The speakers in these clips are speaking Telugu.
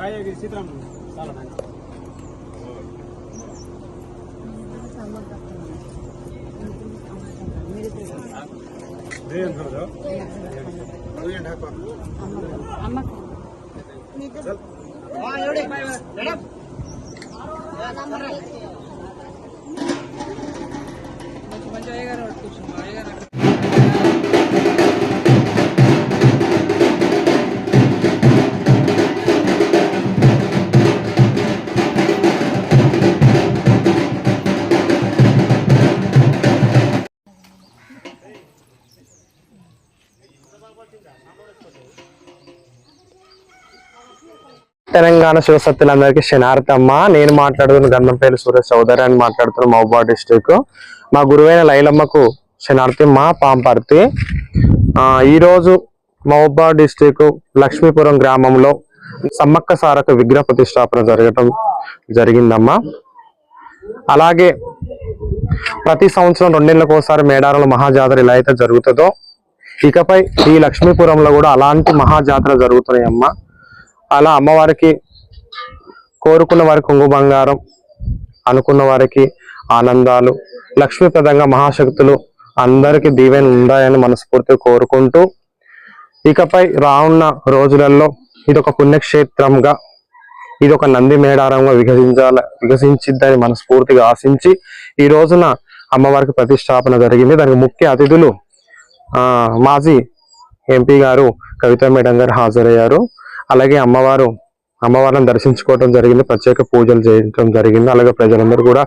ಕಾಯಿಯಾಗಿ ಸೀತಾರಾಮನ್ ಸಾಲ ಮಂಜು ಹೇಗಾರ తెలంగాణ శివసత్తులందరికీ శనార్థమ్మ నేను మాట్లాడుతున్న గంధంపల్లి సూర్య చౌదరి అని మాట్లాడుతున్న మహబూబా డిస్టిక్ మా గురువైన లైలమ్మకు శనార్థి మా పాంపర్తి ఈరోజు మహబూబా డిస్టిక్ లక్ష్మీపురం గ్రామంలో సమ్మక్క సారక విగ్రహ ప్రతిష్టాపన జరగటం జరిగిందమ్మా. అలాగే ప్రతి సంవత్సరం రెండేళ్ళకు ఒకసారి మేడారంలో మహాజాతర ఎలా అయితే జరుగుతుందో ఇకపై ఈ లక్ష్మీపురంలో కూడా అలాంటి మహాజాతర జరుగుతున్నాయమ్మా. అలా అమ్మవారికి కోరుకున్న వారికి కుంగు బంగారం అనుకున్న వారికి ఆనందాలు లక్ష్మీప్రదంగా మహాశక్తులు అందరికీ దీవెన ఉండాలని మనస్ఫూర్తిగా కోరుకుంటూ ఇకపై రానున్న రోజులలో ఇది ఒక పుణ్యక్షేత్రంగా ఇది ఒక నంది మేడారంగా వికసించాల వికసించిద్దని మనస్ఫూర్తిగా ఆశించి ఈ రోజున అమ్మవారికి ప్రతిష్టాపన జరిగింది. దానికి ముఖ్య అతిథులు మాజీ ఎంపీ గారు కవిత మేడం గారు హాజరయ్యారు. అలాగే అమ్మవారు అమ్మవారిని దర్శించుకోవడం జరిగింది ప్రత్యేక పూజలు చేయడం జరిగింది. అలాగే ప్రజలందరూ కూడా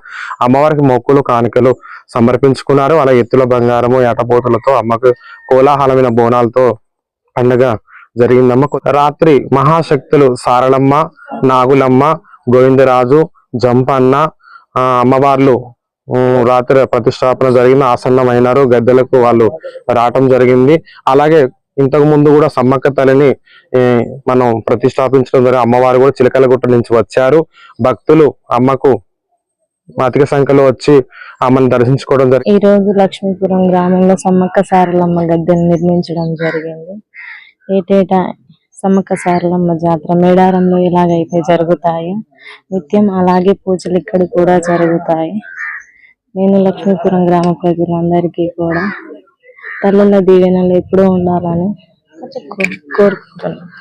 అమ్మవారికి మొక్కులు కానుకలు సమర్పించుకున్నారు. అలా ఎత్తుల బంగారము ఏటపోతులతో అమ్మకు కోలాహలమైన బోనాలతో పండగ జరిగిందమ్మ. రాత్రి మహాశక్తులు సారళమ్మ నాగులమ్మ గోవిందరాజు జంపన్న అమ్మవార్లు రాత్రి ప్రతిష్టాపన జరిగింది ఆసన్నమైనారు. గద్దెలకు వాళ్ళు రావటం జరిగింది. అలాగే ఇంతకు ముందు కూడా సమ్మక్క తల్లిని మనం ప్రతిష్టాపించడం జరిగింది. అమ్మవారు కూడా చిలకలగుట్ట నుంచి వచ్చారు. భక్తులు అమ్మకు అధిక సంఖ్యలో వచ్చి అమ్మని దర్శించుకోవడం జరిగింది. ఈ రోజు లక్ష్మీపురం గ్రామంలో సమ్మక్క సారలమ్మ గద్దెను నిర్మించడం జరిగింది. ఏటేటా సమ్మక్క సారలమ్మ జాతర మేడారంలో ఇలాగైతే జరుగుతాయి నిత్యం అలాగే పూజలు ఇక్కడ కూడా జరుగుతాయి. నేను లక్ష్మీపురం గ్రామ ప్రజలందరికీ కూడా తల్లుల దీవెనలు ఎప్పుడూ ఉండాలని కోరుకుంటున్నాను.